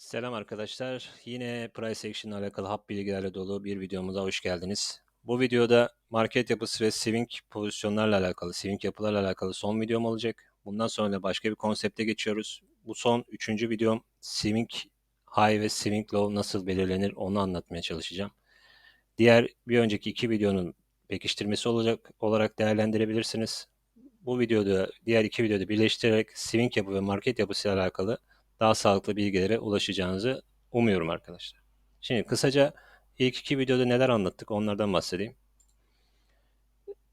Selam arkadaşlar. Yine price action ile alakalı hap bilgilerle dolu bir videomuza hoş geldiniz. Bu videoda market yapısı ve swing pozisyonlarla alakalı, swing yapılarla alakalı son videom olacak. Bundan sonra başka bir konsepte geçiyoruz. Bu son üçüncü videom swing high ve swing low nasıl belirlenir onu anlatmaya çalışacağım. Diğer bir önceki iki videonun pekiştirmesi olacak olarak değerlendirebilirsiniz. Bu videoda diğer iki videoda birleştirerek swing yapı ve market yapısı ile alakalı daha sağlıklı bilgilere ulaşacağınızı umuyorum arkadaşlar. Şimdi kısaca ilk iki videoda neler anlattık onlardan bahsedeyim.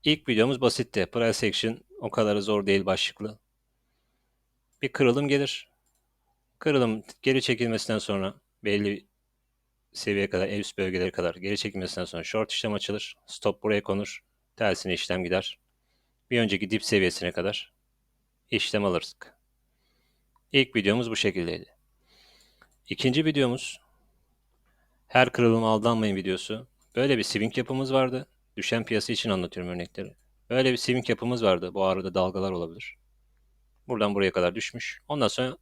İlk videomuz basitti. Price action o kadar zor değil başlıklı. Bir kırılım gelir. Kırılım geri çekilmesinden sonra belli seviyeye kadar, en üst bölgelere kadar geri çekilmesinden sonra short işlem açılır. Stop buraya konur. Tersine işlem gider. Bir önceki dip seviyesine kadar işlem alırız. İlk videomuz bu şekildeydi. İkinci videomuz her kırılıma aldanmayın videosu. Böyle bir swing yapımız vardı. Düşen piyasa için anlatıyorum örnekleri. Böyle bir swing yapımız vardı. Bu arada dalgalar olabilir. Buradan buraya kadar düşmüş. Ondan sonra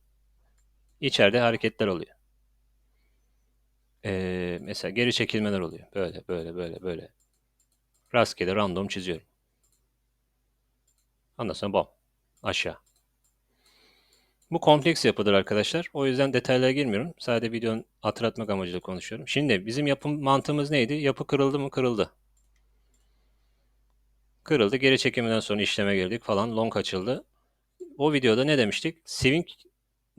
içeride hareketler oluyor. Ee, mesela geri çekilmeler oluyor. Böyle, böyle, böyle, böyle. Rastgele random çiziyorum. Ondan sonra bom. Aşağı. Bu kompleks yapıdır arkadaşlar. O yüzden detaylara girmiyorum. Sadece videonun hatırlatmak amacıyla konuşuyorum. Şimdi bizim yapım mantığımız neydi? Yapı kırıldı mı? Kırıldı. Kırıldı. Geri çekiminden sonra işleme girdik falan. Long açıldı. O videoda ne demiştik? Swing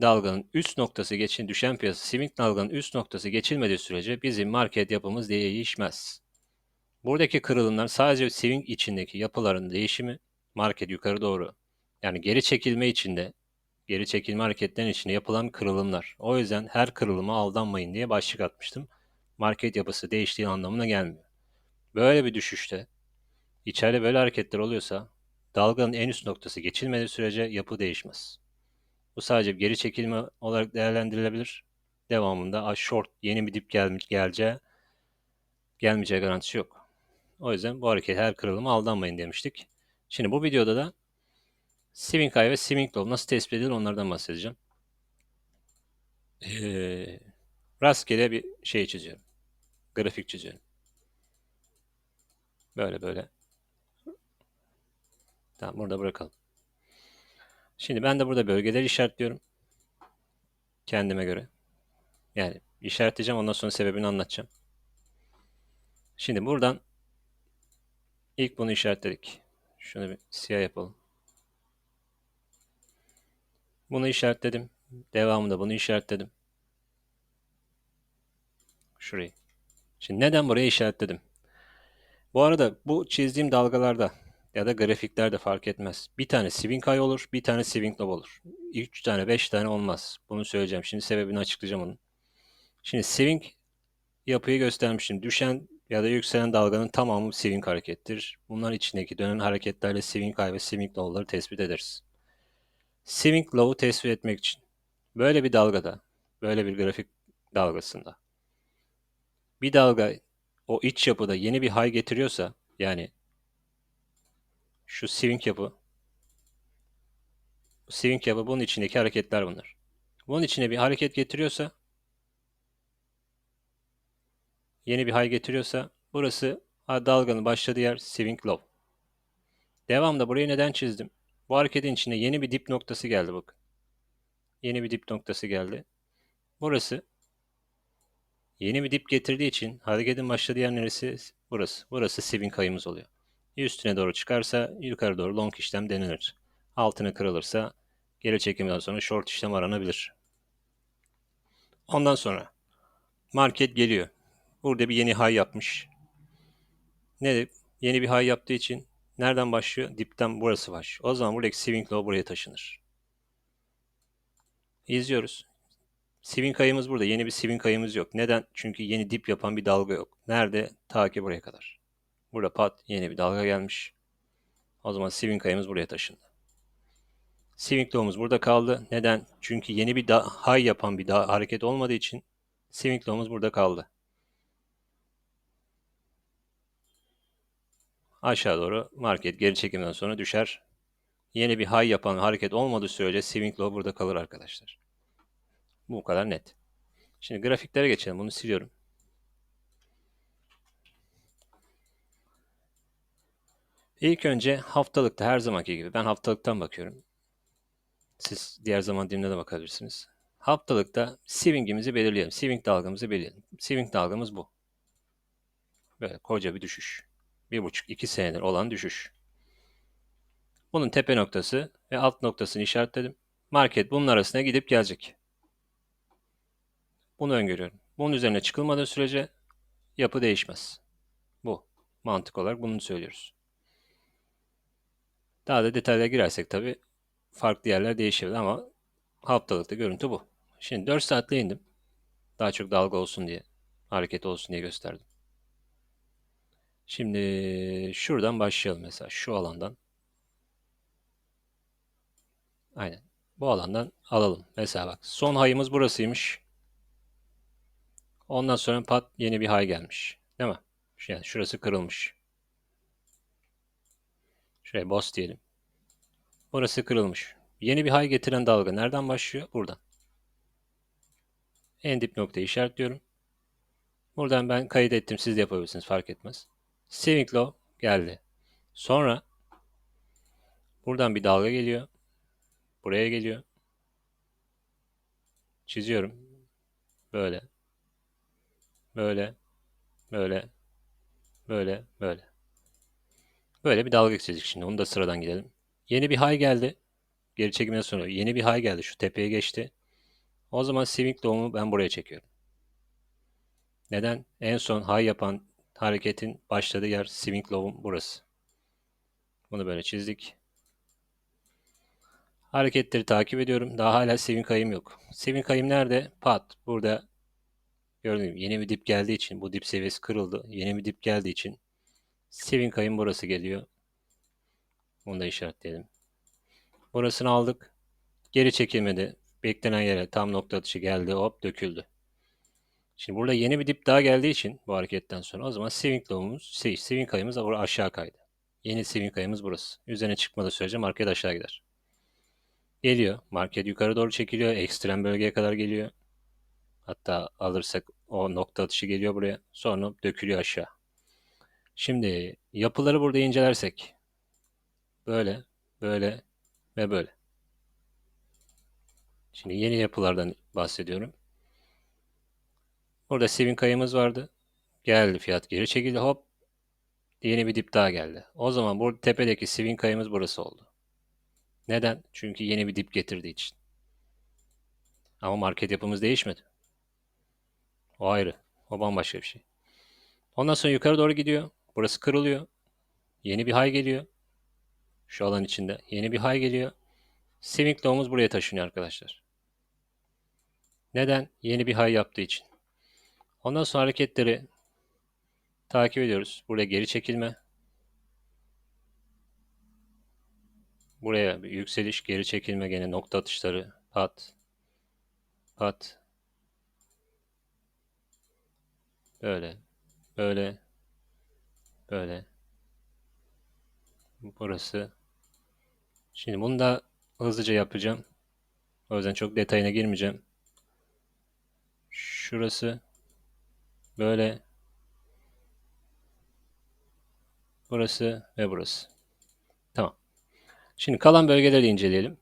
dalganın üst noktası geçin düşen piyasa swing dalganın üst noktası geçilmediği sürece bizim market yapımız değişmez. Buradaki kırılımlar sadece swing içindeki yapıların değişimi market yukarı doğru. Yani geri çekilme içinde geri çekilme hareketlerinin içinde yapılan kırılımlar. O yüzden her kırılıma aldanmayın diye başlık atmıştım. Market yapısı değiştiği anlamına gelmiyor. Böyle bir düşüşte içeride böyle hareketler oluyorsa dalganın en üst noktası geçilmediği sürece yapı değişmez. Bu sadece geri çekilme olarak değerlendirilebilir. Devamında short yeni bir dip gel geleceği gelmeyeceği garantisi yok. O yüzden bu hareket her kırılıma aldanmayın demiştik. Şimdi bu videoda da Swing high ve swing low nasıl tespit edilir onlardan bahsedeceğim. Ee, rastgele bir şey çiziyorum. Grafik çiziyorum. Böyle böyle. Tamam burada bırakalım. Şimdi ben de burada bölgeleri işaretliyorum. Kendime göre. Yani işaretleyeceğim ondan sonra sebebini anlatacağım. Şimdi buradan ilk bunu işaretledik. Şunu bir siyah yapalım. Bunu işaretledim. Devamında bunu işaretledim. Şurayı. Şimdi neden burayı işaretledim? Bu arada bu çizdiğim dalgalarda ya da grafiklerde fark etmez. Bir tane swing high olur, bir tane swing low olur. 3 tane, 5 tane olmaz. Bunu söyleyeceğim. Şimdi sebebini açıklayacağım onun. Şimdi swing yapıyı göstermiştim. Düşen ya da yükselen dalganın tamamı swing harekettir. Bunların içindeki dönen hareketlerle swing high ve swing low'ları tespit ederiz. Swing low'u tespit etmek için böyle bir dalgada, böyle bir grafik dalgasında bir dalga o iç yapıda yeni bir high getiriyorsa yani şu swing yapı swing yapı bunun içindeki hareketler bunlar. Bunun içine bir hareket getiriyorsa yeni bir high getiriyorsa burası dalganın başladığı yer swing low. Devamda burayı neden çizdim? Bu hareketin içinde yeni bir dip noktası geldi bak. Yeni bir dip noktası geldi. Burası yeni bir dip getirdiği için hareketin başladığı yer neresi? Burası. Burası swing kayımız oluyor. Üstüne doğru çıkarsa yukarı doğru long işlem denilir. Altına kırılırsa geri çekimden sonra short işlem aranabilir. Ondan sonra market geliyor. Burada bir yeni high yapmış. Ne? Yeni bir high yaptığı için Nereden başlıyor? Dipten burası baş. O zaman buradaki swing low buraya taşınır. İzliyoruz. Swing ayımız burada. Yeni bir swing ayımız yok. Neden? Çünkü yeni dip yapan bir dalga yok. Nerede? Ta ki buraya kadar. Burada pat yeni bir dalga gelmiş. O zaman swing ayımız buraya taşındı. Swing low'umuz burada kaldı. Neden? Çünkü yeni bir high yapan bir hareket olmadığı için swing low'umuz burada kaldı. Aşağı doğru market geri çekimden sonra düşer. Yeni bir high yapan hareket olmadığı sürece swing low burada kalır arkadaşlar. Bu kadar net. Şimdi grafiklere geçelim. Bunu siliyorum. İlk önce haftalıkta her zamanki gibi ben haftalıktan bakıyorum. Siz diğer zaman dilimine de bakabilirsiniz. Haftalıkta swing'imizi belirleyelim. Swing dalgamızı belirleyelim. Swing dalgamız bu. Böyle koca bir düşüş. Bir buçuk, iki senedir olan düşüş. Bunun tepe noktası ve alt noktasını işaretledim. Market bunun arasına gidip gelecek. Bunu öngörüyorum. Bunun üzerine çıkılmadığı sürece yapı değişmez. Bu. Mantık olarak bunu söylüyoruz. Daha da detaylara girersek tabii farklı yerler değişebilir ama haftalıkta görüntü bu. Şimdi 4 saatle indim. Daha çok dalga olsun diye, hareket olsun diye gösterdim. Şimdi şuradan başlayalım mesela şu alandan. Aynen. Bu alandan alalım. Mesela bak son hayımız burasıymış. Ondan sonra pat yeni bir hay gelmiş. Değil mi? Yani şurası kırılmış. Şuraya boss diyelim. Burası kırılmış. Yeni bir hay getiren dalga nereden başlıyor? Buradan. En dip noktayı işaretliyorum. Buradan ben kayıt ettim. Siz de yapabilirsiniz. Fark etmez. Low geldi. Sonra buradan bir dalga geliyor. Buraya geliyor. Çiziyorum. Böyle. Böyle. Böyle. Böyle. Böyle. Böyle bir dalga çizdik şimdi. Onu da sıradan gidelim. Yeni bir high geldi. Geri çekimden sonra yeni bir high geldi. Şu tepeye geçti. O zaman swing ben buraya çekiyorum. Neden? En son high yapan hareketin başladığı yer swing low'um burası. Bunu böyle çizdik. Hareketleri takip ediyorum. Daha hala swing kayım yok. Swing kayım nerede? Pat. Burada gördüğüm yeni bir dip geldiği için bu dip seviyesi kırıldı. Yeni bir dip geldiği için swing kayım burası geliyor. Bunu da işaretleyelim. Burasını aldık. Geri çekilmedi. Beklenen yere tam nokta atışı geldi. Hop döküldü. Şimdi burada yeni bir dip daha geldiği için bu hareketten sonra o zaman swing low'umuz, şey, swing kayımız da buraya aşağı kaydı. Yeni swing kayımız burası. Üzerine çıkmadığı sürece market aşağı gider. Geliyor. Market yukarı doğru çekiliyor. Ekstrem bölgeye kadar geliyor. Hatta alırsak o nokta atışı geliyor buraya. Sonra dökülüyor aşağı. Şimdi yapıları burada incelersek böyle, böyle ve böyle. Şimdi yeni yapılardan bahsediyorum. Burada swing kayımız vardı. Geldi fiyat geri çekildi hop. Yeni bir dip daha geldi. O zaman bu tepedeki swing kayımız burası oldu. Neden? Çünkü yeni bir dip getirdiği için. Ama market yapımız değişmedi. O ayrı. O bambaşka bir şey. Ondan sonra yukarı doğru gidiyor. Burası kırılıyor. Yeni bir high geliyor. Şu alan içinde. Yeni bir high geliyor. Swing low'umuz buraya taşınıyor arkadaşlar. Neden? Yeni bir high yaptığı için. Ondan sonra hareketleri takip ediyoruz. Buraya geri çekilme. Buraya bir yükseliş, geri çekilme gene nokta atışları. Pat. Pat. Böyle. Böyle. Böyle. Burası. Şimdi bunu da hızlıca yapacağım. O yüzden çok detayına girmeyeceğim. Şurası. Böyle. Burası ve burası. Tamam. Şimdi kalan bölgeleri inceleyelim.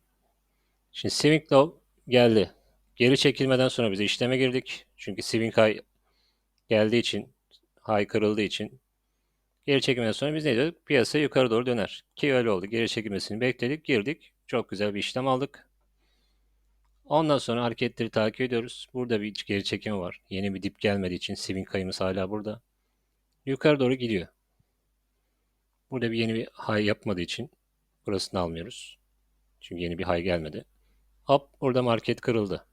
Şimdi swing low geldi. Geri çekilmeden sonra bize işleme girdik. Çünkü swing high geldiği için, high kırıldığı için geri çekilmeden sonra biz ne diyorduk? Piyasa yukarı doğru döner. Ki öyle oldu. Geri çekilmesini bekledik, girdik. Çok güzel bir işlem aldık. Ondan sonra hareketleri takip ediyoruz. Burada bir geri çekimi var. Yeni bir dip gelmediği için swing kayımız hala burada. Yukarı doğru gidiyor. Burada bir yeni bir high yapmadığı için burasını almıyoruz. Çünkü yeni bir high gelmedi. Hop burada market kırıldı.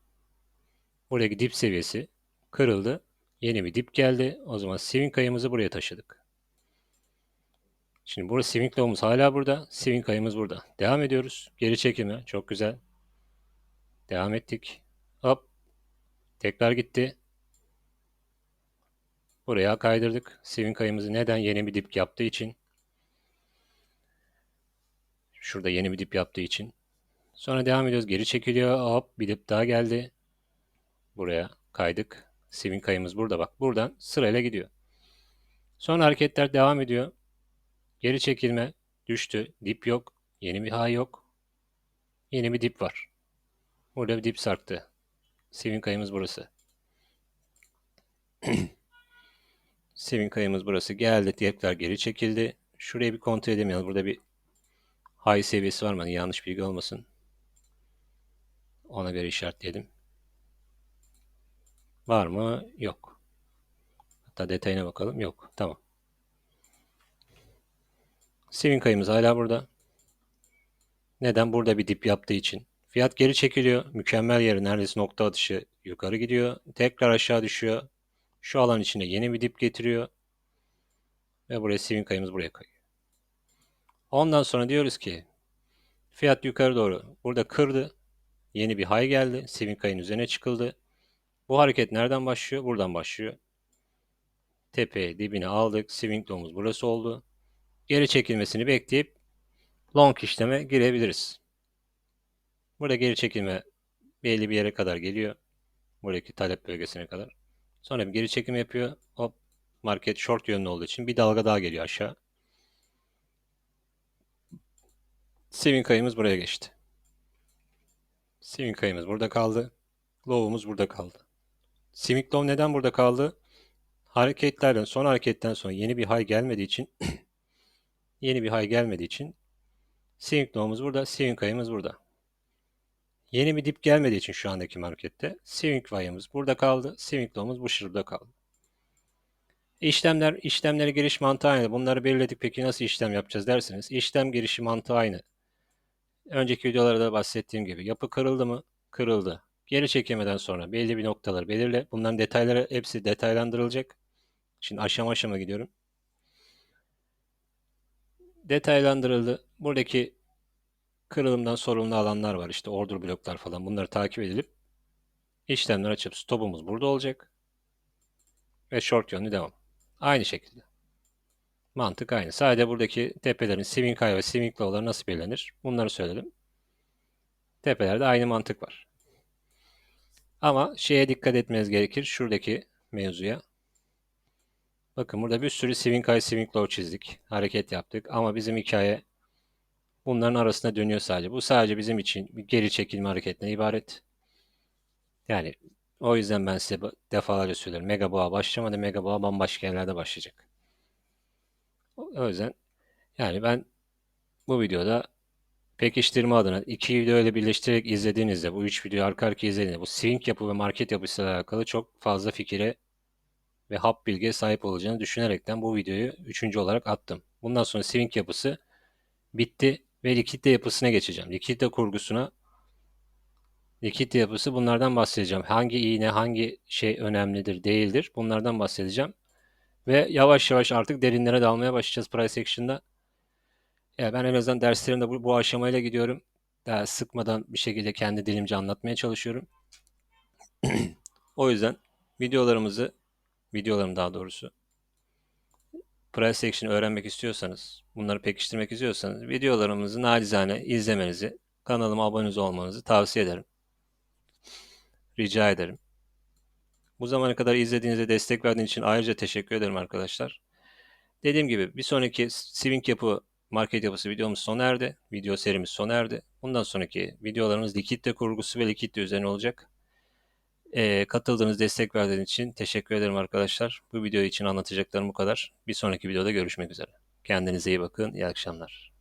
Buradaki dip seviyesi kırıldı. Yeni bir dip geldi. O zaman swing kayımızı buraya taşıdık. Şimdi burada swing low'umuz hala burada. Swing kayımız burada. Devam ediyoruz. Geri çekimi. Çok güzel. Devam ettik. Hop. Tekrar gitti. Buraya kaydırdık. Swing kayımızı neden? Yeni bir dip yaptığı için. Şurada yeni bir dip yaptığı için. Sonra devam ediyoruz. Geri çekiliyor. Hop bir dip daha geldi. Buraya. kaydık. Swing kayımız burada bak. Buradan sırayla gidiyor. Sonra hareketler devam ediyor. Geri çekilme düştü. Dip yok. Yeni bir high yok. Yeni bir dip var. Burada bir dip sarktı. Swing kayımız burası. Swing kayımız burası. Geldi. Tekrar geri çekildi. Şurayı bir kontrol. Yani burada bir high seviyesi var mı? Hani yanlış bilgi olmasın. Ona göre işaretleyelim. Var mı? Yok. Hatta detayına bakalım. Yok. Tamam. Swing kayımız hala burada. Neden? Burada bir dip yaptığı için. Fiyat geri çekiliyor. Mükemmel yeri neredeyse nokta atışı yukarı gidiyor. Tekrar aşağı düşüyor. Şu alan içinde yeni bir dip getiriyor. Ve buraya swing kayımız buraya kayıyor. Ondan sonra diyoruz ki fiyat yukarı doğru burada kırdı. Yeni bir high geldi. Swing kayın üzerine çıkıldı. Bu hareket nereden başlıyor? Buradan başlıyor. Tepeye dibine aldık. Swing low burası oldu. Geri çekilmesini bekleyip long işleme girebiliriz. Burada geri çekilme belli bir yere kadar geliyor. Buradaki talep bölgesine kadar. Sonra bir geri çekim yapıyor. Hop market short yönlü olduğu için bir dalga daha geliyor aşağı. Swing kayımız buraya geçti. Swing kayımız burada kaldı. Low'umuz burada kaldı. Swing low neden burada kaldı? Hareketlerden son hareketten sonra yeni bir high gelmediği için yeni bir high gelmediği için swing low'umuz burada, swing kayımız burada. Yeni bir dip gelmediği için şu andaki markette swing high'ımız burada kaldı, swing low'umuz bu şurada kaldı. İşlemler, işlemleri giriş mantığı aynı. Bunları belirledik. Peki nasıl işlem yapacağız derseniz, işlem girişi mantığı aynı. Önceki videolarda bahsettiğim gibi yapı kırıldı mı? Kırıldı. Geri çekemeden sonra belli bir noktaları belirle. Bunların detayları hepsi detaylandırılacak. Şimdi aşama aşama gidiyorum. Detaylandırıldı. Buradaki kırılımdan sorumlu alanlar var. İşte order bloklar falan. Bunları takip edilip işlemler açıp stopumuz burada olacak. Ve short yönlü devam. Aynı şekilde. Mantık aynı. Sadece buradaki tepelerin swing high ve swing low'ları nasıl belirlenir? Bunları söyledim. Tepelerde aynı mantık var. Ama şeye dikkat etmeniz gerekir. Şuradaki mevzuya. Bakın burada bir sürü swing high, swing low çizdik. Hareket yaptık. Ama bizim hikaye bunların arasında dönüyor sadece. Bu sadece bizim için bir geri çekilme hareketine ibaret. Yani o yüzden ben size defalarca söylüyorum. Mega boğa başlamadı. Mega boğa bambaşka yerlerde başlayacak. O yüzden yani ben bu videoda pekiştirme adına iki videoyu birleştirerek izlediğinizde, bu üç videoyu arka arkaya izlediğinizde bu swing yapı ve market yapısıyla alakalı çok fazla fikire ve hap bilgiye sahip olacağını düşünerekten bu videoyu üçüncü olarak attım. Bundan sonra swing yapısı bitti ve likitte yapısına geçeceğim. Likitte kurgusuna likitte yapısı bunlardan bahsedeceğim. Hangi iğne, hangi şey önemlidir, değildir bunlardan bahsedeceğim. Ve yavaş yavaş artık derinlere dalmaya başlayacağız price action'da. Ya ben en azından derslerimde bu, bu aşamayla gidiyorum. Daha sıkmadan bir şekilde kendi dilimce anlatmaya çalışıyorum. o yüzden videolarımızı, videolarım daha doğrusu, price action öğrenmek istiyorsanız, bunları pekiştirmek istiyorsanız videolarımızı nacizane izlemenizi, kanalıma abone olmanızı tavsiye ederim. Rica ederim. Bu zamana kadar izlediğinizde destek verdiğiniz için ayrıca teşekkür ederim arkadaşlar. Dediğim gibi bir sonraki swing yapı market yapısı videomuz sona erdi. Video serimiz sona erdi. Bundan sonraki videolarımız likitte kurgusu ve likitte üzerine olacak. Ee, katıldığınız, destek verdiğiniz için teşekkür ederim arkadaşlar. Bu video için anlatacaklarım bu kadar. Bir sonraki videoda görüşmek üzere. Kendinize iyi bakın. İyi akşamlar.